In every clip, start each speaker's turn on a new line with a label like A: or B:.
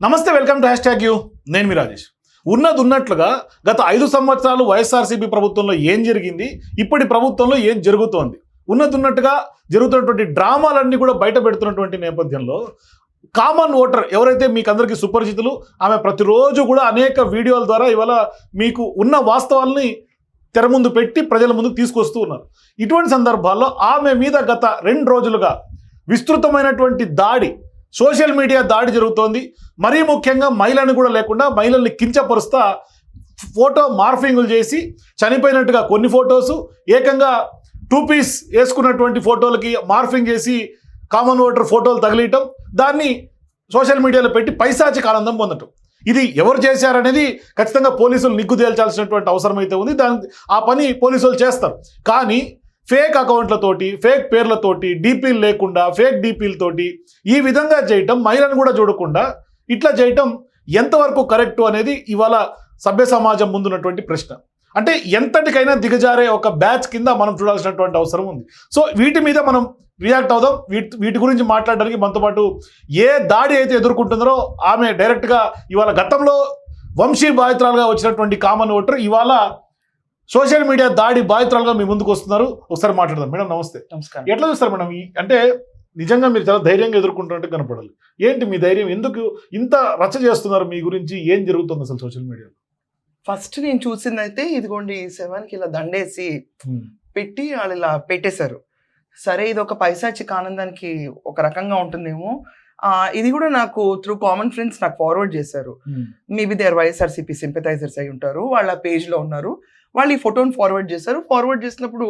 A: నమస్తే welcome to hash tag U. నేను మీ రాజేష్. ఉన్నది ఉన్నట్లుగా గత ఐదు సంవత్సరాలు వైఎస్ఆర్సీపీ ప్రభుత్వంలో ఏం జరిగింది? ఇప్పటి ప్రభుత్వంలో ఏం జరుగుతోంది? ఉన్నది ఉన్నట్టుగా జరుగుతున్నటువంటి డ్రామాలన్నీ కూడా బయట పెడుతున్నటువంటి నేపథ్యంలో కామన్ ఓటర్ ఎవరైతే మీకు అందరికీ సుపరిచితులు ఆమె ప్రతిరోజు కూడా అనేక వీడియోల ద్వారా ఇవాళ మీకు ఉన్న వాస్తవాల్ని తెర ముందు పెట్టి ప్రజల ముందుకు తీసుకొస్తూ ఉన్నారు. ఇటువంటి సందర్భాల్లో ఆమె మీద గత రెండు రోజులుగా విస్తృతమైనటువంటి దాడి సోషల్ మీడియా దాడి జరుగుతోంది. మరీ ముఖ్యంగా మహిళను కూడా లేకుండా మహిళల్ని కించపరుస్తా ఫోటో మార్ఫింగులు చేసి చనిపోయినట్టుగా కొన్ని ఫొటోసు ఏకంగా టూ పీస్ వేసుకున్నటువంటి ఫోటోలకి మార్ఫింగ్ చేసి కామన్ ఓటర్ ఫోటోలు తగిలియటం దాన్ని సోషల్ మీడియాలో పెట్టి పైశాచిక ఆనందం పొందటం. ఇది ఎవరు చేశారనేది ఖచ్చితంగా పోలీసులు నిగ్గు తేల్చాల్సినటువంటి అవసరం అయితే ఉంది. దాని ఆ పని పోలీసులు చేస్తారు. కానీ ఫేక్ అకౌంట్లతోటి ఫేక్ పేర్లతోటి డీపీలు లేకుండా ఫేక్ డీపీలతోటి ఈ విధంగా చేయటం మహిళను కూడా చూడకుండా ఇట్లా చేయటం ఎంతవరకు కరెక్టు అనేది ఇవాళ సభ్య సమాజం ముందున్నటువంటి ప్రశ్న. అంటే ఎంతటికైనా దిగజారే ఒక బ్యాచ్ కింద మనం చూడాల్సినటువంటి అవసరం ఉంది. సో వీటి మీద మనం రియాక్ట్ అవుదాం. వీటి వీటి గురించి మాట్లాడడానికి మనతో పాటు ఏ దాడి అయితే ఎదుర్కొంటుందో ఆమె డైరెక్ట్గా ఇవాళ గతంలో వంశీ బాధితురాలుగా వచ్చినటువంటి కామన్ ఓటర్ ఇవాళ సోషల్ మీడియా దాడి బాధితురాలుగా మీ ముందుకు వస్తున్నారు. ఒకసారి మాట్లాడదాం. మేడం నమస్తే.
B: నమస్కారం.
A: ఎట్లా చూస్తారు మేడం? అంటే నిజంగా మీరు చాలా ధైర్యంగా ఎదుర్కొంటున్నట్టు కనపడాలి. ఏంటి మీ ధైర్యం? ఎందుకు ఇంత రచ్చ చేస్తున్నారు మీ గురించి? ఏం జరుగుతుంది అసలు సోషల్ మీడియాలో?
B: ఫస్ట్ నేను చూసింది అయితే ఇదిగోండి సెవెన్కి ఇలా దండేసి పెట్టి వాళ్ళు ఇలా పెట్టేశారు. సరే ఇది ఒక పైసాచిక ఆనందానికి ఒక రకంగా ఉంటుందేమో. ఆ, ఇది కూడా నాకు త్రూ కామన్ ఫ్రెండ్స్ నాకు ఫార్వర్డ్ చేశారు. Maybe they are YSRCP sympathisers అయి ఉంటారు. వాళ్ళ పేజ్లో ఉన్నారు. వాళ్ళు ఈ ఫోటోని ఫార్వర్డ్ చేశారు ఫార్వర్డ్ చేసినప్పుడు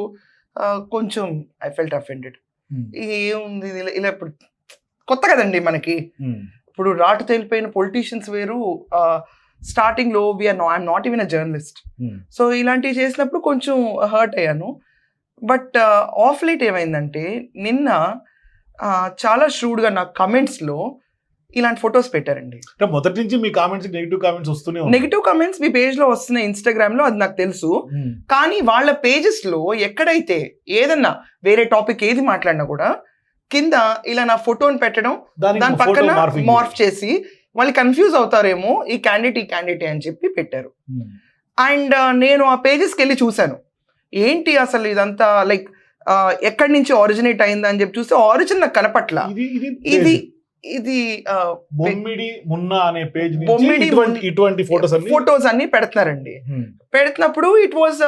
B: కొంచెం ఐ ఫెల్ట్ అఫెండెడ్ ఏముంది? ఇలా- ఇలా ఇప్పుడు కొత్త కదండి మనకి. ఇప్పుడు రాటు తేలిపోయిన పొలిటీషియన్స్ వేరు. స్టార్టింగ్లో we are no I'm not even a journalist so ఇలాంటివి చేసినప్పుడు కొంచెం హర్ట్ అయ్యాను. బట్ ఆఫ్ లేట్ ఏమైందంటే నిన్న చాలా shrewd-గా నా comments-లో ఇలాంటి ఫొటోస్ పెట్టారండి.
A: మొదటి నుంచి మీ కామెంట్స్ నెగిటివ్ కామెంట్స్ వస్తూనే
B: నెగిటివ్ కమెంట్స్ మీ పేజ్లో వస్తున్నాయి ఇన్స్టాగ్రామ్లో అది నాకు తెలుసు. కానీ వాళ్ళ పేజెస్లో ఎక్కడైతే ఏదన్నా వేరే టాపిక్ ఏది మాట్లాడినా కూడా కింద ఇలా నా ఫోటోని పెట్టడం దాని పక్కన మార్ఫ్ చేసి. వాళ్ళు కన్ఫ్యూజ్ అవుతారేమో ఈ క్యాండిడేట్ ఈ క్యాండిడేట్ అని చెప్పి పెట్టారు. అండ్ నేను ఆ పేజెస్కి వెళ్ళి చూశాను. ఏంటి అసలు ఇదంతా? లైక్ ఎక్కడి నుంచి ఆరిజినేట్ అయింది అని చెప్పి చూస్తే ఆరిజిన్ నాకు కనపట్ల.
A: ఇది ఇది బొమ్మిడి మున్నా అనే పేజ్
B: బొమ్మిడి
A: ఇటువంటి ఫోటోస్ అన్ని
B: ఫొటోస్ అన్ని పెడుతున్నారండి. పెడుతున్నప్పుడు it was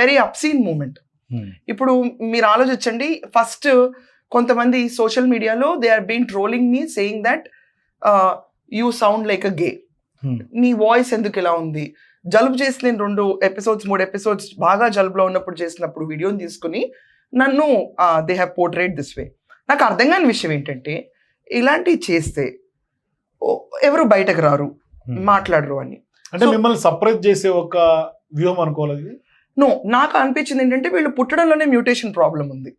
B: very unseen moment. ఇప్పుడు మీరు ఆలోచించండి ఫస్ట్ కొంతమంది సోషల్ మీడియాలో they are been trolling me saying that you sound like a gay. నీ వాయిస్ ఎందుకు ఇలా ఉంది జలుబు చేసి నేను రెండు ఎపిసోడ్స్ మూడు ఎపిసోడ్స్ బాగా జలుబులో ఉన్నప్పుడు చేసినప్పుడు వీడియోని తీసుకుని నన్ను they have portrayed this way నాకు అర్థం కాని విషయం ఏంటంటే ఇలాంటివి చేస్తే ఎవరు బయటకు రారు
A: Hmm.
B: మాట్లాడరు అని.
A: అంటే మిమ్మల్ని సర్ప్రైజ్ చేసే ఒక వ్యూహం అనుకోవాలి ఇది.
B: నో నాకు అనిపించింది ఏంటంటే వీళ్ళు పుట్టడంలోనే మ్యూటేషన్ ప్రాబ్లం ఉంది.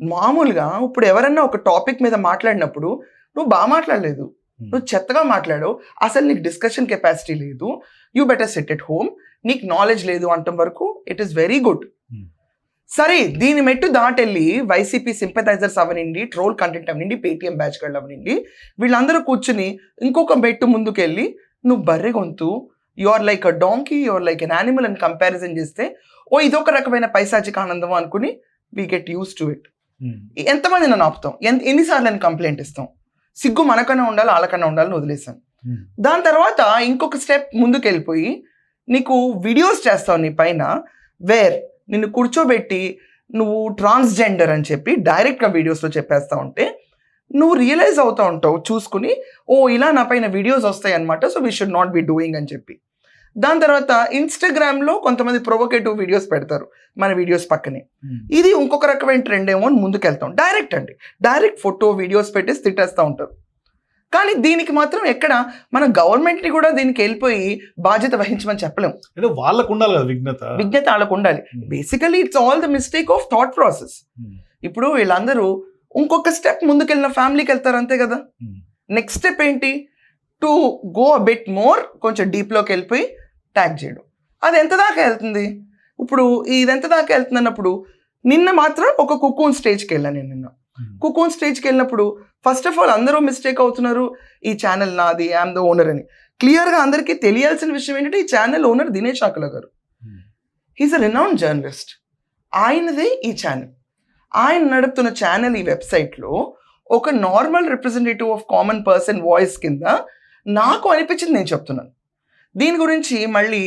B: మామూలుగా ఇప్పుడు ఎవరన్నా ఒక టాపిక్ మీద మాట్లాడినప్పుడు నువ్వు బాగా మాట్లాడలేదు. నువ్వు చెత్తగా మాట్లాడు అసలు నీకు డిస్కషన్ కెపాసిటీ లేదు. You better set at home నీకు నాలెడ్జ్ లేదు అంటం వరకు it is very good
A: Hmm.
B: సరే దీని మెట్టు దాటెళ్ళి వైసీపీ సింపథైజర్స్ అవనండి ట్రోల్ కంటెంట్ అవనండి పేటిఎం బ్యాచ్ గళ్ళు అవనండి వీళ్ళందరూ కూర్చుని ఇంకొక మెట్టు ముందుకెళ్ళి నువ్వు బర్రె గొంతు you are like a donkey you are like an animal అని కంపారిజన్ చేస్తే ఓ ఇదొక రకమైన పైశాచిక ఆనందం అనుకుని we get use to it. ఎంతమంది నన్ను ఆపుతాం ఎంత ఎన్నిసార్లు నేను కంప్లైంట్ ఇస్తాం సిగ్గు మనకన్నా ఉండాలి వాళ్ళకన్నా ఉండాలని వదిలేసాను
A: ఉమ్.
B: దాని తర్వాత ఇంకొక స్టెప్ ముందుకు వెళ్ళిపోయి నీకు వీడియోస్ చేస్తావు నీ పైన వేర్ నిన్ను కూర్చోబెట్టి నువ్వు ట్రాన్స్జెండర్ అని చెప్పి డైరెక్ట్గా వీడియోస్లో చెప్పేస్తా ఉంటే నువ్వు రియలైజ్ అవుతా ఉంటావు చూసుకుని ఓ ఇలా నా పైన వీడియోస్ వస్తాయి అనమాట so we should not be doing అని చెప్పి. దాని తర్వాత ఇన్స్టాగ్రామ్లో కొంతమంది ప్రొవోకేటివ్ వీడియోస్ పెడతారు మన వీడియోస్ పక్కనే. ఇది ఇంకొక రకమైన ట్రెండ్ ఏమో అని ముందుకెళ్తాం. డైరెక్ట్ అండి. డైరెక్ట్ ఫోటో వీడియోస్ పెట్టేసి తిట్టేస్తూ ఉంటారు. కానీ దీనికి మాత్రం ఎక్కడ మన గవర్నమెంట్ని కూడా దీనికి వెళ్ళిపోయి బాధ్యత వహించమని చెప్పలేం.
A: అంటే వాళ్ళకు ఉండాలి కదా
B: విజ్ఞత వాళ్ళకు ఉండాలి. Basically it's all the mistake of thought process. ఇప్పుడు వీళ్ళందరూ ఇంకొక స్టెప్ ముందుకెళ్ళిన ఫ్యామిలీకి వెళ్తారు అంతే కదా. నెక్స్ట్ స్టెప్ ఏంటి? టు గో బిట్ మోర్ కొంచెం డీప్లోకి వెళ్ళిపోయి ట్యాగ్ చేయడం. అది ఎంత దాకా వెళ్తుంది? ఇప్పుడు ఇది ఎంత దాకా వెళ్తుంది అన్నప్పుడు నిన్న మాత్రం ఒక కుక్కూన్ స్టేజ్కి వెళ్ళాను నేను నిన్న. కుకోన్ స్టేజ్కి వెళ్ళినప్పుడు ఫస్ట్ ఆఫ్ ఆల్ అందరూ మిస్టేక్ అవుతున్నారు ఈ ఛానల్ నాది ఐఎమ్ ద ఓనర్ అని. క్లియర్గా అందరికీ తెలియాల్సిన విషయం ఏంటంటే ఈ ఛానల్ ఓనర్ దినేష్ ఆకుల గారు. హీస్ అ రినౌన్ జర్నలిస్ట్ ఆయనదే ఈ ఛానల్ ఆయన నడుపుతున్న ఛానల్ ఈ వెబ్సైట్లో ఒక normal representative of common person voice కింద నాకు అనిపించింది నేను చెప్తున్నాను. దీని గురించి మళ్ళీ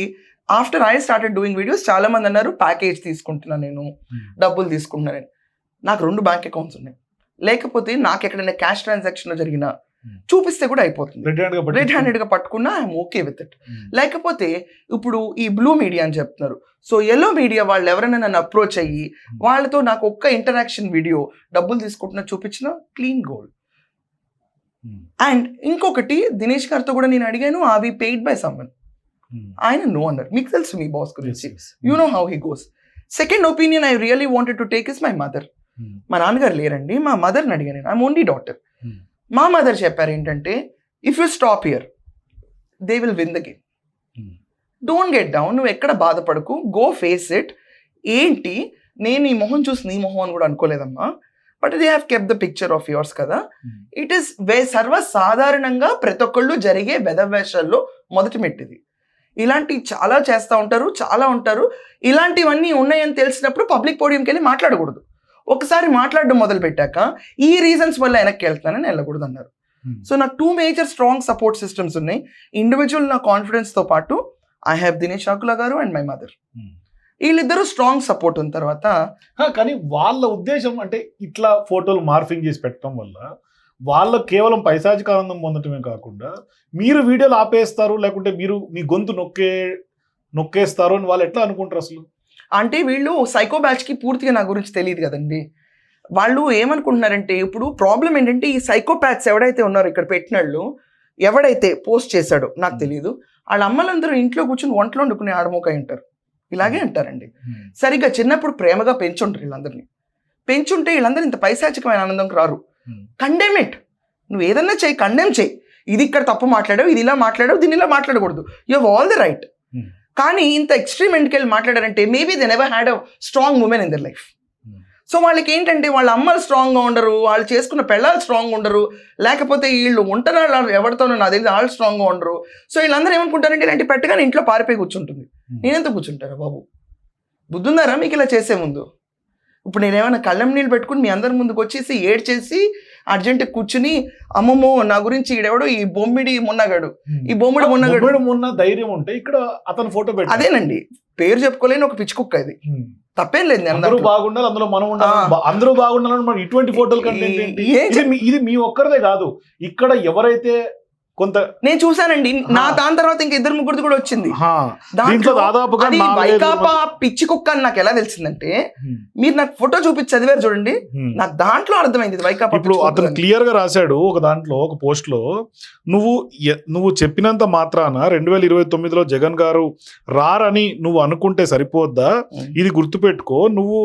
B: after I started doing videos చాలా మంది అన్నారు ప్యాకేజ్ తీసుకుంటున్నాను నేను డబ్బులు తీసుకుంటున్నాను నాకు రెండు బ్యాంక్ అకౌంట్స్ ఉన్నాయి. లేకపోతే నాకు ఎక్కడైనా క్యాష్ ట్రాన్సాక్షన్ జరిగినా
A: Hmm.
B: చూపిస్తే కూడా అయిపోతుంది.
A: రెడ్
B: హ్యాండెడ్గా పట్టుకున్నా ఐఎమ్ ఓకే విత్ ఇట్ లేకపోతే ఇప్పుడు ఈ బ్లూ మీడియా అని చెప్తున్నారు. సో ఎల్లో మీడియా వాళ్ళు ఎవరైనా నన్ను అప్రోచ్ అయ్యి వాళ్ళతో నాకు ఒక్క ఇంటరాక్షన్ వీడియో డబ్బులు తీసుకుంటున్నా చూపించిన క్లీన్ గోల్డ్ అండ్ ఇంకొకటి దినేష్ గారితో కూడా నేను అడిగాను అవి పెయిడ్ బై సమ్మన్ ఆయన నో అన్నారు. మీకు తెలుసు మీ బాస్ గురించి. You know how he goes second opinion I really wanted to take is my mother మా నాన్నగారు లేరండి మా మదర్ని అడిగాను నేను. I'm only daughter
A: Hmm.
B: మా మదర్ చెప్పారు ఏంటంటే if you stop here they will win the game
A: Hmm.
B: Don't get down నువ్వు ఎక్కడ బాధపడకు గో ఫేస్ ఇట్ ఏంటి? నేను ఈ మొహం చూసి నీ మొహం అని కూడా అనుకోలేదమ్మా. But they have kept the picture of yours కదా. ఇట్ ఈస్ వే సర్వసాధారణంగా ప్రతి ఒక్కళ్ళు జరిగే వెధవేషాల్లో మొదటి మెట్టిది. ఇలాంటి చాలా చేస్తూ ఉంటారు చాలా ఉంటారు. ఇలాంటివన్నీ ఉన్నాయని తెలిసినప్పుడు పబ్లిక్ పోడియంకి వెళ్ళి మాట్లాడకూడదు. ఒకసారి మాట్లాడడం మొదలు పెట్టాక ఈ రీజన్స్ వల్ల వెనక్కి వెళ్తానని వెళ్ళకూడదు అన్నారు సో నాకు two major strong support systems ఉన్నాయి. ఇండివిజువల్ నా కాన్ఫిడెన్స్తో పాటు ఐ హ్యావ్ దినేష్ ఆకుల గారు అండ్ మై మదర్ వీళ్ళిద్దరూ స్ట్రాంగ్ సపోర్ట్ ఉన్న తర్వాత
A: కానీ వాళ్ళ ఉద్దేశం అంటే ఇట్లా ఫోటోలు మార్ఫింగ్ చేసి పెట్టడం వల్ల వాళ్ళ కేవలం పైశాచిక ఆనందం పొందటమే కాకుండా మీరు వీడియోలు ఆపేస్తారు లేకుంటే మీరు మీ గొంతు నొక్కే నొక్కేస్తారు అని వాళ్ళు ఎట్లా అనుకుంటారు అసలు?
B: అంటే వీళ్ళు సైకో బ్యాచ్కి పూర్తిగా నా గురించి తెలియదు కదండి. వాళ్ళు ఏమనుకుంటున్నారంటే ఇప్పుడు ప్రాబ్లం ఏంటంటే ఈ సైకోపాత్స్ ఎవడైతే ఉన్నారో ఇక్కడ పెట్టిన వాళ్ళు ఎవడైతే పోస్ట్ చేశాడో నాకు తెలియదు వాళ్ళ అమ్మలందరూ ఇంట్లో కూర్చుని వంటలో వండుకునే ఆడమోక ఉంటారు. ఇలాగే అంటారండి. సరిగ్గా చిన్నప్పుడు ప్రేమగా పెంచుంటారు వీళ్ళందరినీ. పెంచుంటే వీళ్ళందరూ ఇంత పైశాచికమైన ఆనందంకి రారు. కండెమ్ ఇట్ నువ్వు ఏదన్నా చేయి కండెమ్ చేయి. ఇది ఇక్కడ తప్పు మాట్లాడావు ఇది ఇలా మాట్లాడావు దీన్ని ఇలా మాట్లాడకూడదు. You have all the right. కానీ ఇంత ఎక్స్ట్రీమ్ ఎండ్కి వెళ్ళి మాట్లాడారంటే maybe they never had a strong women in their life
A: Hmm.
B: So వాళ్ళకి ఏంటంటే వాళ్ళ అమ్మలు స్ట్రాంగ్గా ఉండరు వాళ్ళు చేసుకున్న పెళ్ళాలు స్ట్రాంగ్ ఉండరు లేకపోతే వీళ్ళు ఉంటారు ఎవరితోనో నా తెలియదు వాళ్ళు స్ట్రాంగ్గా ఉండరు. సో వీళ్ళందరూ ఏమనుకుంటారంటే ఇలాంటి పెట్టగానే ఇంట్లో పారిపోయి కూర్చుంటుంది. నేనెంత కూర్చుంటారా బాబు? బుద్ధుందారా మీకు ఇలా చేసే ముందు? ఇప్పుడు నేనేమైనా కళ్ళం నీళ్ళు పెట్టుకుని మీ అందరి ముందుకు వచ్చేసి ఏడ్చేసి అర్జెంట్ కూర్చుని అమ్మమ్మో నా గురించి ఈడెవడో? ఈ బొమ్మిడి మున్నగాడు. ఈ బొమ్మిడి మున్నగాడు.
A: మొన్న ధైర్యం ఉంటే ఇక్కడ అతను ఫోటో పెట్టి
B: అదేనండి. పేరు చెప్పుకోలేని ఒక పిచ్చి కుక్క ఇది. తప్పేం లేదు
A: అందరూ. బాగుండాలి అందులో మనం ఉండాలి. అందరూ బాగుండాలని మనం ఇటువంటి ఫోటోలు మీ- ఇది మీ ఒక్కరిదే కాదు. ఇక్కడ ఎవరైతే కొంత
B: నేను చూసానండి నా. దాని తర్వాత ఇంకా ఇద్దరు ముగ్గురు కూడా వచ్చింది
A: దీంట్లో దాదాపుగా
B: వైకాపా పిచ్చి కుక్క అని నాకు ఎలా తెలిసిందంటే మీరు నాకు ఫోటో చూపించి చదివారు చూడండి. నాకు దాంట్లో అర్థమైంది వైకాపా
A: ఇప్పుడు అతను. క్లియర్గా రాశాడు ఒక దాంట్లో ఒక పోస్ట్లో నువ్వు నువ్వు చెప్పినంత మాత్రాన రెండు వేల ఇరవై తొమ్మిదిలో జగన్ గారు రారని నువ్వు అనుకుంటే సరిపోద్దా. ఇది గుర్తుపెట్టుకో నువ్వు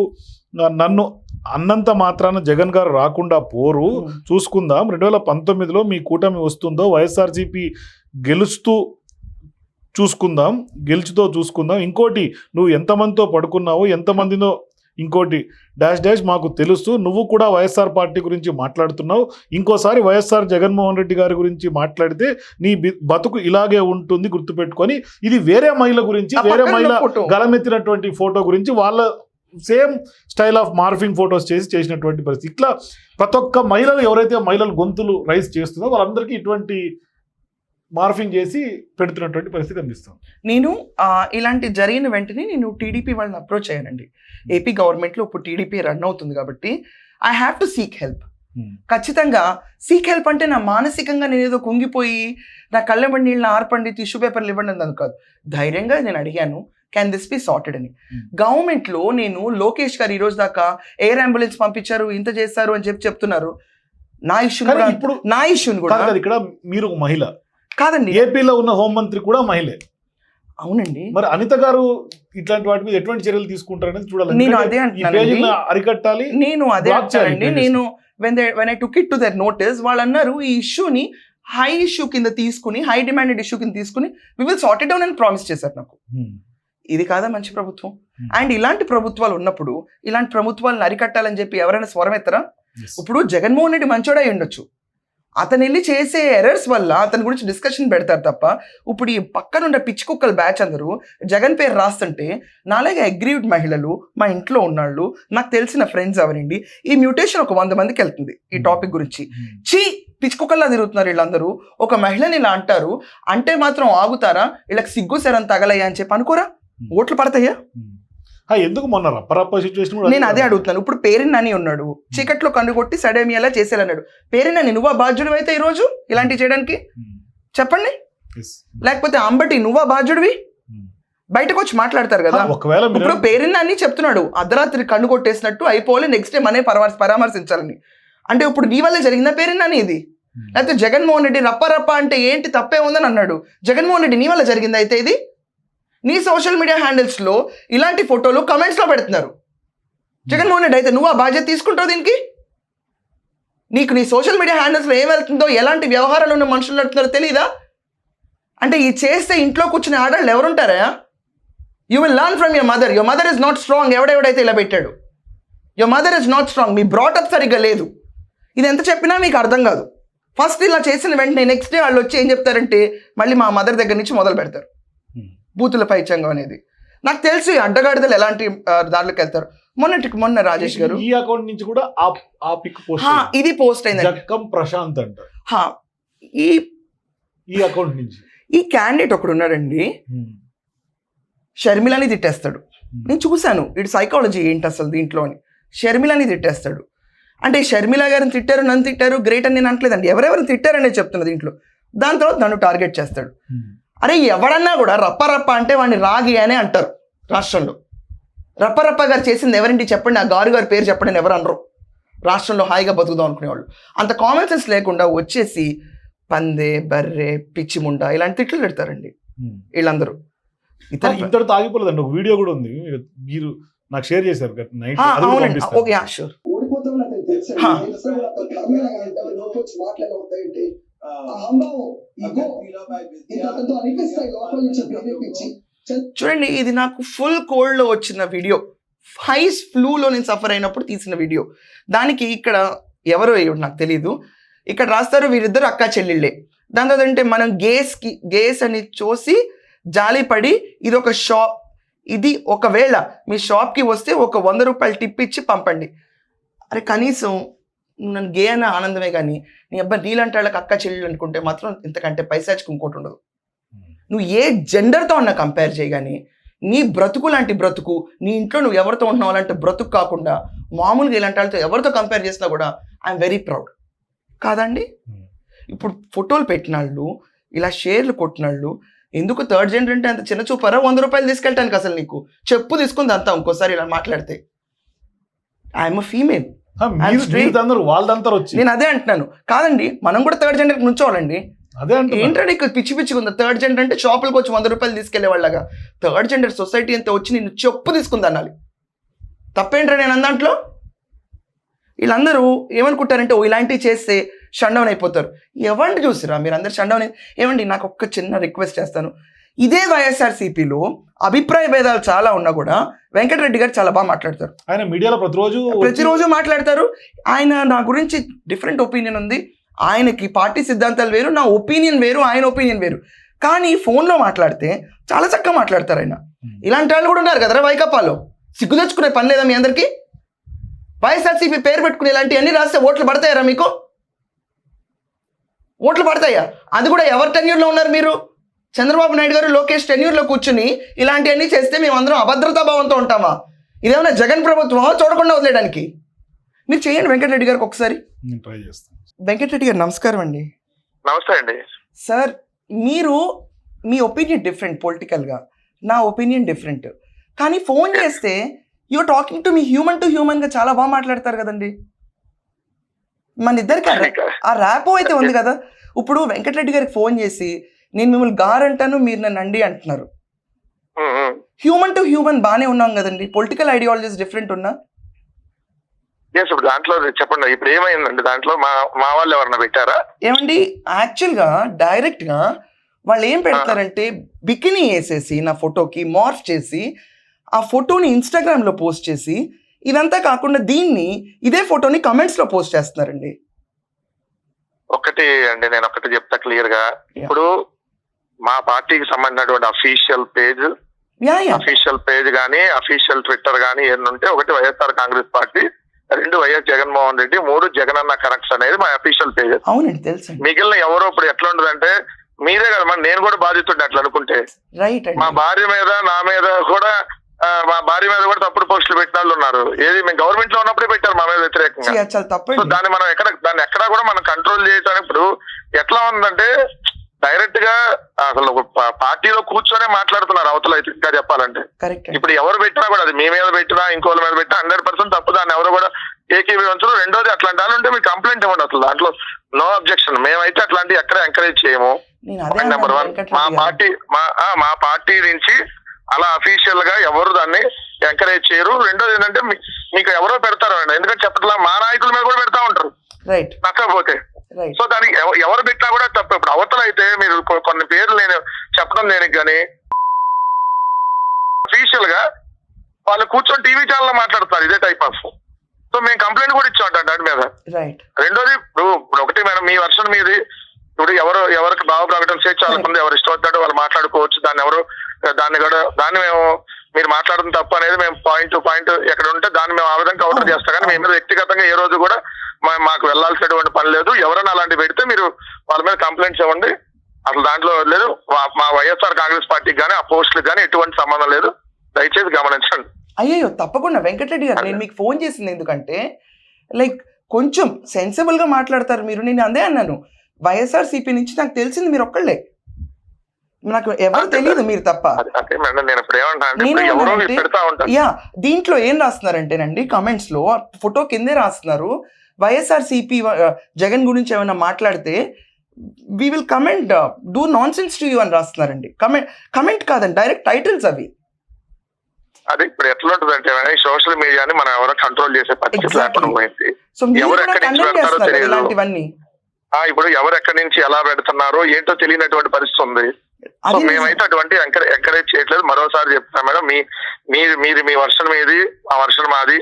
A: నన్ను అన్నంత మాత్రాన జగన్ గారు రాకుండా పోరు. చూసుకుందాం. రెండు వేల పంతొమ్మిదిలో మీ కూటమి వస్తుందో వైఎస్ఆర్సీపీ గెలుస్తూ చూసుకుందాం. గెలుచుతో చూసుకుందాం. ఇంకోటి నువ్వు ఎంతమందితో పడుకున్నావో? ఎంతమందితో ఇంకోటి డాష్ డాష్ మాకు తెలుసు. నువ్వు కూడా వైఎస్ఆర్ పార్టీ గురించి మాట్లాడుతున్నావు. ఇంకోసారి వైఎస్ఆర్ జగన్మోహన్ రెడ్డి గారి గురించి మాట్లాడితే నీ బతుకు ఇలాగే ఉంటుంది గుర్తుపెట్టుకొని. ఇది వేరే మహిళ గురించి వేరే మహిళ. గలమెత్తినటువంటి ఫోటో గురించి వాళ్ళ same style of morphing photos చేసి చేసినటువంటి పరిస్థితి. ఇట్లా ప్రతి ఒక్క మహిళలు ఎవరైతే మహిళలు గొంతులు రైజ్ చేస్తుందో వాళ్ళందరికీ ఇటువంటి మార్ఫింగ్ చేసి పెడుతున్నటువంటి పరిస్థితి కనిపిస్తుంది.
B: నేను ఇలాంటి జరిగిన వెంటనే నేను టీడీపీ వాళ్ళని అప్రోచ్ అయ్యానండి. ఏపీ గవర్నమెంట్లో ఇప్పుడు టీడీపీ రన్ అవుతుంది కాబట్టి I have to seek help ఖచ్చితంగా సీక్ హెల్ప్ అంటే నా మానసికంగా నేను ఏదో కుంగిపోయి నా కళ్ళెంబడి నీళ్ళని ఆర్పండి టిష్యూ పేపర్లు ఇవ్వండి అని కాదు. ధైర్యంగా నేను అడిగాను. క్యాన్ దిస్ బి సార్టెడ్ అని.
A: Hmm.
B: గవర్నమెంట్లో నేను లోకేష్ గారు ఈ రోజు దాకా ఎయిర్ అంబులెన్స్ పంపించారు ఇంత చేస్తారు అని చెప్పి చెప్తున్నారు. నా ఇష్యూ
A: ఇప్పుడు
B: నా ఇష్యూని కూడా
A: ఇక్కడ మీరు మహిళ.
B: కాదండి.
A: ఏపీలో ఉన్న హోంమంత్రి కూడా మహిళే.
B: అవునండి.
A: మరి అనిత గారు ఇట్లాంటి వాటి మీద ఎటువంటి చర్యలు తీసుకుంటారనేది చూడాలి.
B: నేను అదే
A: పేజీని అరికట్టాలి
B: నేను అదే అంటానండి. నేను when when I took it to their notice వాళ్ళు అన్నారు ఈ ఇష్యూని హై ఇష్యూ కింద తీసుకుని హై డిమాండెడ్ ఇష్యూ కింద తీసుకుని we will sort it down అని ప్రామిస్ చేశారు నాకు. ఇది కాదా మంచి ప్రభుత్వం?
A: Hmm.
B: అండ్ ఇలాంటి ప్రభుత్వాలు ఉన్నప్పుడు ఇలాంటి ప్రభుత్వాలను అరికట్టాలని చెప్పి ఎవరైనా స్వరం ఎత్తరా?
A: Yes.
B: ఇప్పుడు జగన్మోహన్ రెడ్డి మంచోడై ఉండొచ్చు. అతను వెళ్ళి చేసే ఎర్రర్స్ వల్ల అతని గురించి డిస్కషన్ పెడతారు తప్ప ఇప్పుడు ఈ పక్కనున్న పిచ్చి కుక్కల బ్యాచ్ అందరూ జగన్ పేరు రాస్తుంటే నాలాగే అగ్రీవ్డ్ మహిళలు మా ఇంట్లో ఉన్నాళ్ళు నాకు తెలిసిన ఫ్రెండ్స్ ఎవరండి ఈ మ్యూటేషన్ ఒక వంద మందికి వెళ్తుంది ఈ టాపిక్ గురించి. చీ! పిచ్చి కుక్కల్లా తిరుగుతున్నారు వీళ్ళందరూ. ఒక మహిళని ఇలా అంటారు అంటే మాత్రం ఆగుతారా? వీళ్ళకి సిగ్గు శరం తగలయ్యా అని చెప్పి అనుకోరా? ఓట్లు పడతాయా?
A: ఆ, ఎందుకు మొన్న రప్పరప్ప సిచ్యువేషన్ కూడా
B: నేను అదే అడుగుతున్నాను. ఇప్పుడు పేరినని ఉన్నాడు. చీకట్లో కన్ను కొట్టి సడేమియాలా చేసేయాలన్నాడు. పేరినని నువ్వా బాధ్యుడు అయితే ఈరోజు ఇలాంటివి చేయడానికి. చెప్పండి. లేకపోతే అంబటి నువ్వా బాధ్యుడివి. బయటకు వచ్చి మాట్లాడతారు కదా.
A: ఒకవేళ
B: ఇప్పుడు పేరినని చెప్తున్నాడు అర్ధరాత్రి కన్ను కొట్టేసినట్టు అయిపోవాలి నెక్స్ట్ డే మనే పరామర్శ పరామర్శించాలని. అంటే ఇప్పుడు నీ వల్లే జరిగిందా పేరినని ఇది?
A: ఉమ్.
B: లేకపోతే జగన్మోహన్ రెడ్డి రప్ప రప్ప అంటే ఏంటి తప్పే ఉందని అన్నాడు. జగన్మోహన్ రెడ్డి నీ వల్ల జరిగిందా అయితే ఇది? నీ సోషల్ మీడియా హ్యాండిల్స్లో ఇలాంటి ఫోటోలు కమెంట్స్లో పెడుతున్నారు. జగన్మోహన్ రెడ్డి అయితే నువ్వు ఆ బాధ్యత తీసుకుంటావు దీనికి? నీకు నీ సోషల్ మీడియా హ్యాండిల్స్లో ఏం వెళ్తుందో ఎలాంటి వ్యవహారాలు ఉన్న మనుషులు నడుతున్నారో తెలీదా? అంటే ఈ చేస్తే ఇంట్లో కూర్చునే ఆడవాళ్ళు ఎవరుంటారా? You will learn from your mother your mother is not strong ఎవడెవడైతే ఇలా పెట్టాడు? Your mother is not strong me brought up సరిగ్గా లేదు. ఇది ఎంత చెప్పినా మీకు అర్థం కాదు. ఫస్ట్ ఇలా చేసిన వెంటనే నెక్స్ట్ డే వాళ్ళు వచ్చి ఏం చెప్తారంటే మళ్ళీ మా మదర్ దగ్గర నుంచి మొదలు పెడతారు. బూతుల పైచంగం అనేది. నాకు తెలుసు అడ్డగాడిదలు ఎలాంటి దారిలోకి వెళ్తారు. మొన్నటికి మొన్న రాజేష్ గారు.
A: ఈ అకౌంట్ నుంచి కూడా ఆ పిక్ పోస్ట్
B: ఇది పోస్ట్
A: జక్కం ప్రశాంత్ అంట.
B: ఈ
A: ఈ అకౌంట్ నుంచి.
B: ఈ క్యాండిడేట్ ఒకడు ఉన్నాడండి. షర్మిలని తిట్టేస్తాడు. నేను చూశాను. ఇటు సైకాలజీ ఏంటి అసలు దీంట్లో అని. షర్మిలని తిట్టేస్తాడు. అంటే షర్మిల గారిని తిట్టారు నన్ను తిట్టారు గ్రేట్ అని నేను అనట్లేదండి. ఎవరెవరిని తిట్టారనే చెప్తున్నా దీంట్లో. దాని తర్వాత నన్ను టార్గెట్ చేస్తాడు. అరే ఎవడన్నా కూడా రప్ప రప్ప అంటే వాడిని రాగి అనే అంటారు రాష్ట్రంలో. రప్ప రప్ప గారు చేసింది ఎవరింటి చెప్పండి? ఆ గారు గారి పేరు చెప్పండి అని ఎవరు అనరు. రాష్ట్రంలో హాయిగా బతుకుదాం అనుకునేవాళ్ళు. అంత కామన్ సెన్స్ లేకుండా వచ్చేసి పందే బర్రె పిచ్చి ముండ ఇలాంటి తిట్లు పెడతారండి. వీళ్ళందరూ.
A: ఇంతటితో ఆగిపోలేదండి ఒక వీడియో కూడా ఉంది. మీరు- నాకు షేర్ చేశారు
B: అవునండి. ఓకే షూర్
C: అనిపిస్తాయి లోపల నుంచి ప్రేరేపించి
B: చూడండి ఇది నాకు ఫుల్ కోల్డ్లో వచ్చిన వీడియో హైస్ ఫ్లూలో నేను సఫర్ అయినప్పుడు తీసిన వీడియో దానికి ఇక్కడ ఎవరో అయ్యాడు నాకు తెలియదు ఇక్కడ రాస్తారు వీరిద్దరు అక్క చెల్లెళ్ళే. దాని తర్వాత అంటే మనం గేస్కి గేస్ అని చూసి జాలిపడి ఇది ఒక షాప్ ఇది ఒకవేళ మీ షాప్కి వస్తే ఒక వంద రూపాయలు టిప్ ఇచ్చి పంపండి. అరే కనీసం నన్ను గే అన్న ఆనందమే కానీ నీ అబ్బాయి నీలాంటి వాళ్ళకి అక్క చెల్లెలు అనుకుంటే మాత్రం ఇంతకంటే పైసాచ్కి ఇంకోటి ఉండదు. నువ్వు ఏ జెండర్తో అన్న కంపేర్ చేయగాని నీ బ్రతుకు లాంటి బ్రతుకు నీ ఇంట్లో నువ్వు ఎవరితో ఉంటున్నావు అలాంటి బ్రతుకు కాకుండా మామూలుగా ఇలాంటి వాళ్ళతో ఎవరితో కంపేర్ చేసినా కూడా ఐఎమ్ వెరీ ప్రౌడ్. కాదండి. ఇప్పుడు ఫోటోలు పెట్టినాళ్ళు ఇలా షేర్లు కొట్టినాళ్ళు ఎందుకు థర్డ్ జెండర్ అంటే అంత చిన్న చూపారా? వంద రూపాయలు తీసుకెళ్ళటానికి అసలు నీకు. చెప్పు తీసుకుంది అంతా ఇంకోసారి ఇలా మాట్లాడితే. I'm female.
A: వాళ్ళంతా వచ్చి.
B: నేను అదే అంటున్నాను. కాదండి మనం కూడా థర్డ్ జెండర్కి నుంచోవాలండి.
A: అదే అంటే
B: ఏంటంటే ఇక్కడ పిచ్చి పిచ్చిగా ఉంది? థర్డ్ జెండర్ అంటే షాపులకు వచ్చి వంద రూపాయలు తీసుకెళ్ళే వాళ్ళగా. థర్డ్ జెండర్ సొసైటీ అంతా వచ్చి నిన్ను చెప్పు తీసుకుంది అనాలి. తప్పేంట్రా నేను అందాంట్లో వీళ్ళందరూ ఏమనుకుంటారంటే ఓ ఇలాంటివి చేస్తే షట్ డౌన్ అయిపోతారు. ఎవరిని చూసిరా మీరు అందరు షట్ డౌన్ ఏమండి నాకు ఒక్క చిన్న రిక్వెస్ట్ చేస్తాను. ఇదే వైఎస్ఆర్సీపీలో అభిప్రాయ భేదాలు చాలా ఉన్నా కూడా వెంకటరెడ్డి గారు చాలా బాగా మాట్లాడతారు.
A: ఆయన మీడియాలో ప్రతిరోజు
B: ప్రతిరోజు మాట్లాడతారు. ఆయన నా గురించి డిఫరెంట్ ఒపీనియన్ ఉంది. ఆయనకి పార్టీ సిద్ధాంతాలు వేరు నా ఒపీనియన్ వేరు ఆయన ఒపీనియన్ వేరు. కానీ ఫోన్లో మాట్లాడితే చాలా చక్కగా మాట్లాడతారు ఆయన. ఇలాంటి వాళ్ళు కూడా ఉన్నారు కదరా వైకప్పాలో సిగ్గు తెచ్చుకునే పని లేదా మీ అందరికీ? వైఎస్ఆర్సీపీ పేరు పెట్టుకుని ఇలాంటివన్నీ రాస్తే ఓట్లు పడతాయరా మీకు? ఓట్లు పడతాయా? అది కూడా ఎవరి టెన్యూర్లో ఉన్నారు మీరు? చంద్రబాబు నాయుడు గారు లోకేష్ టెన్యూర్లో కూర్చుని ఇలాంటివన్నీ చేస్తే మేమందరం అభద్రతా భావంతో ఉంటామా? ఇదేమన్నా జగన్ ప్రభుత్వమా? చూడకుండా వదిలేయడానికి. మీరు చేయండి వెంకటరెడ్డి గారికి ఒకసారి.
A: నేను ట్రై చేస్తాను.
B: వెంకటరెడ్డి గారు నమస్కారం అండి.
D: నమస్తే అండి.
B: సార్ మీరు మీ ఒపీనియన్ డిఫరెంట్ పొలిటికల్గా. నా ఒపీనియన్ డిఫరెంట్. కానీ ఫోన్ చేస్తే you talking to me human to హ్యూమన్గా చాలా బాగా మాట్లాడతారు కదండి. మన ఇద్దరికి ఆ ర్యాపో అయితే ఉంది కదా. ఇప్పుడు వెంకటరెడ్డి గారికి ఫోన్ చేసి నేను మిమ్మల్ని గారు అంటాను మీరు నన్ను అండి అంటున్నారు. హ్యూమన్ టు హ్యూమన్ బాగానే ఉన్నాం కదండి. పొలిటికల్ ఐడియాలజీస్ డిఫరెంట్ ఉన్నా?
D: ఇప్పుడు దాంట్లో చెప్పండి. ఇప్పుడు ఏమైందండి? దాంట్లో మా మా వాళ్ళు ఎవరన్నా పెట్టారా?
B: ఏమండి యాక్చువల్గా డైరెక్ట్గా వాళ్ళు ఏం పెడతారంటే బికినీ వేసేసి నా ఫోటోకి మార్ఫ్ చేసి ఆ ఫోటోని ఇన్స్టాగ్రామ్లో పోస్ట్ చేసి ఇదంతా కాకుండా దీన్ని ఇదే ఫోటోని కమెంట్స్లో పోస్ట్ చేస్తున్నారండి.
D: ఒకటి అండి నేను ఒకటి చెప్తా క్లియర్గా. ఇప్పుడు మా పార్టీకి సంబంధించినటువంటి అఫీషియల్ పేజ్ అఫీషియల్ పేజ్ గానీ అఫీషియల్ ట్విట్టర్ గానీ ఏంటంటే ఒకటి వైఎస్ఆర్ కాంగ్రెస్ పార్టీ రెండు వైఎస్ జగన్మోహన్ రెడ్డి మూడు జగనన్న కనెక్ట్స్ అనేది మా అఫీషియల్ పేజ్
B: అవునండి
D: మిగిలిన ఎవరో ఇప్పుడు ఎట్లా ఉంటదంటే మీరే కదా మరి నేను కూడా బాధితుండే అట్లా అనుకుంటే.
B: రైట్
D: మా భార్య మీద నా మీద కూడా మా భార్య మీద కూడా తప్పుడు పోస్టులు పెట్టిన వాళ్ళు ఉన్నారు. ఏది మేము గవర్నమెంట్లో ఉన్నప్పుడే పెట్టారు మా మీద వ్యతిరేకంగా. దాన్ని మనం ఎక్కడ దాన్ని ఎక్కడా కూడా మనం కంట్రోల్ చేయడానికి ఇప్పుడు ఎట్లా ఉందంటే డైరెక్ట్గా అసలు పార్టీలో కూర్చొనే మాట్లాడుతున్నారు అవతల అయితే ఇంకా చెప్పాలంటే ఇప్పుడు ఎవరు పెట్టినా కూడా అది మీ మీద పెట్టినా ఇంకోళ్ళ మీద పెట్టినా హండ్రెడ్ పర్సెంట్ తప్పు. దాన్ని ఎవరు కూడా ఏకీభవించరు రెండోది అట్లాంటి వాళ్ళు ఉంటే మీరు కంప్లైంట్ ఇవ్వండి అసలు. దాంట్లో నో అబ్జెక్షన్ మేమైతే అట్లాంటివి ఎక్కడ ఎంకరేజ్ చేయము.
B: అదే
D: నెంబర్ వన్ మా. పార్టీ మా ఆ, మా పార్టీ నుంచి అలా అఫీషియల్గా ఎవరు దాన్ని ఎంకరేజ్ చేయరు. రెండోది ఏంటంటే మీకు ఎవరో పెడతారు అండి ఎందుకంటే చెప్పట్లా మా నాయకుల మీద కూడా పెడతా ఉంటారు.
B: రైట్
D: నచ్చకపోతే సో దానికి ఎవ- ఎవరు పెట్టినా కూడా తప్పు. ఇప్పుడు అవతల అయితే మీరు కొన్ని పేర్లు నేను చెప్పడం దేనికి కానీ అఫీషియల్గా వాళ్ళు కూర్చొని టీవీ ఛానల్లో మాట్లాడుతున్నారు ఇదే టైప్ ఆఫ్ సో మేము కంప్లైంట్ కూడా ఇచ్చాం దాని మీద. రెండోది ఇప్పుడు ఒకటి మేడం మీ వర్షన్ మీది. ఇప్పుడు ఎవరు ఎవరికి భావ ప్రకటన వాళ్ళకుంది ఎవరు ఇష్టం వచ్చాడో వాళ్ళు మాట్లాడుకోవచ్చు. దాన్ని ఎవరు దాన్ని కూడా దాన్ని మేము మీరు మాట్లాడుతున్న తప్పు అనేది మేము పాయింట్ టు పాయింట్ ఎక్కడ ఉంటే దాన్ని మేము ఆ విధంగా కౌంటర్ చేస్తాం. కానీ మీ మీద వ్యక్తిగతంగా ఏ రోజు కూడా మాకు వెళ్ళాల్సినటువంటి పని లేదు. ఎవరైనా అలాంటి పెడితే మీరు వాళ్ళ మీద కంప్లైంట్స్ ఇవ్వండి. అసలు దాంట్లో లేదు. మా- మా వైఎస్ఆర్ కాంగ్రెస్ పార్టీకి కానీ ఆ పోస్టులకు కానీ ఎటువంటి సంబంధం లేదు. దయచేసి గమనించండి.
B: అయ్యో తప్పకుండా. వెంకటరెడ్డి గారు నేను మీకు ఫోన్ చేసింది ఎందుకంటే లైక్ కొంచెం సెన్సిబుల్గా మాట్లాడతారు మీరు. నేను అదే అన్నాను. వైఎస్ఆర్ సిపి నుంచి నాకు తెలిసింది మీరు ఒక్కళ్ళే. నాకు ఎవరు తెలియదు మీరు. తప్ప. యా దీంట్లో ఏం రాస్తున్నారంటేనండి కామెంట్స్లో ఫోటో కిందే రాస్తున్నారు. వైఎస్ఆర్ సిపి జగన్ గురించి ఏమైనా మాట్లాడితే we will comment do nonsense to you అని రాస్తున్నారండి. కమెంట్ కమెంట్ కాదండి డైరెక్ట్ టైటిల్స్ అవి.
D: అది ఇప్పుడు ఎట్లా ఉంటుంది అంటే సోషల్ మీడియాని మనం ఎవరో కంట్రోల్ చేసే. లేకుండా పోయింది.
B: సో
D: ఎవరు
B: కూడా
D: ఎక్కడి.
B: ఇలాంటివన్నీ.
D: ఇప్పుడు ఎవరు ఎక్కడి నుంచి ఎలా పెడుతున్నారో ఏంటో తెలియనటువంటి పరిస్థితి ఉంది. సో మేమైతే అటువంటి ఎంకరేజ్ చేయట్లేదు. మరోసారి చెప్తాను మేడం మీ మీరు మీది మీ వర్షన్ మీది ఆ వర్షన్ మాది.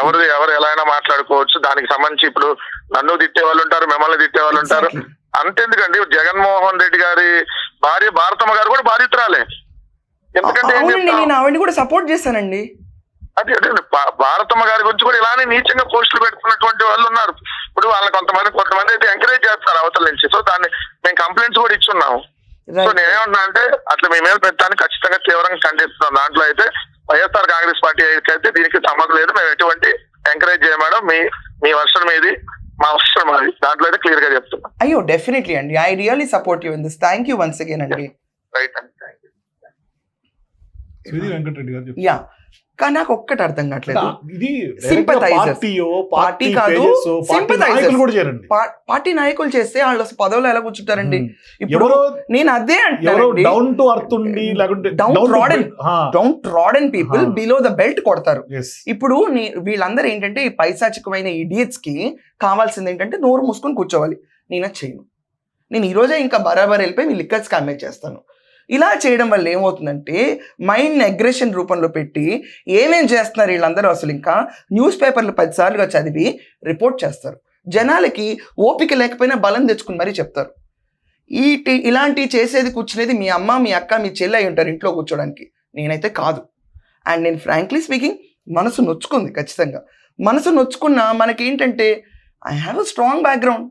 D: ఎవరు ఎవరు ఎలా అయినా మాట్లాడుకోవచ్చు. దానికి సంబంధించి ఇప్పుడు నన్ను తిట్టే వాళ్ళు ఉంటారు మిమ్మల్ని తిట్టే వాళ్ళు ఉంటారు. అంతెందుకండి జగన్మోహన్ రెడ్డి గారి భార్య భారతమ్మ గారు కూడా బాధితురాలే. ఎందుకంటే?
B: నేను ఆవిడని కూడా సపోర్ట్ చేశానండి
D: అదే అదే భారతమ్మ గారి గురించి కూడా ఇలానే నీచంగా పోస్టులు పెడుతున్నటువంటి వాళ్ళు ఉన్నారు. ఇప్పుడు వాళ్ళని కొంతమంది కొంతమంది అయితే ఎంకరేజ్ చేస్తారు అవతల నుంచి. సో దాన్ని మేము కంప్లైంట్స్ కూడా ఇచ్చున్నాము. సో
B: రైట్
D: నేనేమన్నా అంటే అట్లా మీ మీద పెట్టడానికి ఖచ్చితంగా తీవ్రంగా ఖండిస్తున్నాం. దాంట్లో అయితే వైఎస్ఆర్ కాంగ్రెస్ పార్టీ అయితే దీనికి సంబంధం లేదు. మేము ఎటువంటి ఎంకరేజ్ చేయ మేడం. మీ మీ వర్షన్ మీది మా వర్షన్ మాది. దాంట్లో అయితే క్లియర్గా చెప్తున్నాం.
B: అయ్యో డెఫినెట్లీ అండి. I really support you in this thank you once again అండి.
D: రైట్ అండి థ్యాంక్ యూ
B: కానీ నాకు ఒక్కటి అర్థం కావట్లేదు.
A: ఇది
B: పార్టీ కాదు,
A: పార్టీ. నాయకులు కూడా చేరండి.
B: పా- పార్టీ నాయకులు చేస్తే వాళ్ళు పదవులు ఎలా కూర్చుంటారండి. ఇప్పుడు నేను అదే
A: డౌన్ టు అర్త్ ఉండి లేకుంటే
B: downtrodden people
A: Huh.
B: Below the belt కొడతారు. ఇప్పుడు వీళ్ళందరూ ఏంటంటే ఈ పైశాచికమైన ఇడియట్స్కి కావాల్సింది ఏంటంటే నోరు మూసుకొని కూర్చోవాలి. నేను చేయను. నేను ఈ రోజే ఇంకా బరాబర్ వెళ్ళిపోయి మీ లిక్కర్ స్కామ్ చేస్తాను. ఇలా చేయడం వల్ల ఏమవుతుందంటే మైండ్ అగ్రెషన్ రూపంలో పెట్టి ఏమేం చేస్తున్నారు వీళ్ళందరూ అసలు ఇంకా న్యూస్ పేపర్లు పదిసార్లుగా చదివి రిపోర్ట్ చేస్తారు. జనాలకి ఓపిక లేకపోయినా బలం తెచ్చుకుని మరీ చెప్తారు. ఈ ఇలాంటివి చేసేది కూర్చునేది మీ అమ్మ మీ అక్క మీ చెల్లి అయి ఉంటారు ఇంట్లో కూర్చోడానికి. నేనైతే కాదు. అండ్ నేను ఫ్రాంక్లీ స్పీకింగ్ మనసు నొచ్చుకుంది ఖచ్చితంగా. మనసు నొచ్చుకున్న మనకేంటంటే I have a strong background.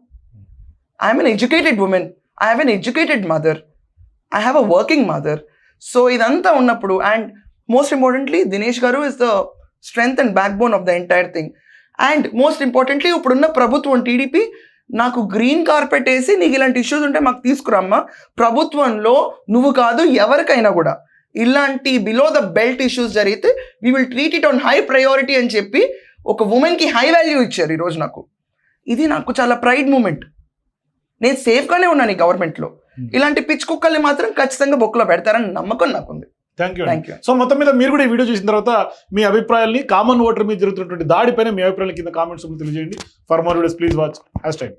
B: I'm an educated woman. I have an educated mother. I have a working mother so ఇదంతా ఉన్నప్పుడు and most importantly Dinesh garu is the strength and backbone of the entire thing and most importantly ఇప్పుడున్న ప్రభుత్వం TDP నాకు green carpet వేసి నీకు ఇలాంటి issues ఉంటే మాకు తీసుకురమ్మా. ప్రభుత్వంలో నువ్వు కాదు ఎవరికైనా కూడా. ఇలాంటి బిలో ద బెల్ట్ ఇష్యూస్ జరిగితే we will treat it on high priority అని చెప్పి ఒక ఉమెన్కి హై వాల్యూ ఇచ్చారు ఈరోజు నాకు. ఇది నాకు చాలా ప్రైడ్ మూమెంట్ నేను సేఫ్గానే ఉన్నాను ఈ గవర్నమెంట్లో ఇలాంటి పిచ్చి కుక్కల్ని మాత్రం ఖచ్చితంగా బొక్కలో పెడతారని నమ్మకం నాకుంది.
A: Thank you
B: thank you
A: so మొత్తం మీద మీరు కూడా ఈ వీడియో చూసిన తర్వాత మీ అభిప్రాయాల్ని కామన్ ఓటర్ మీద జరుగుతున్నటువంటి దాడిపైన మీ అభిప్రాయాల కింద కామెంట్స్ తెలియజేయండి. For more videos please watch hash time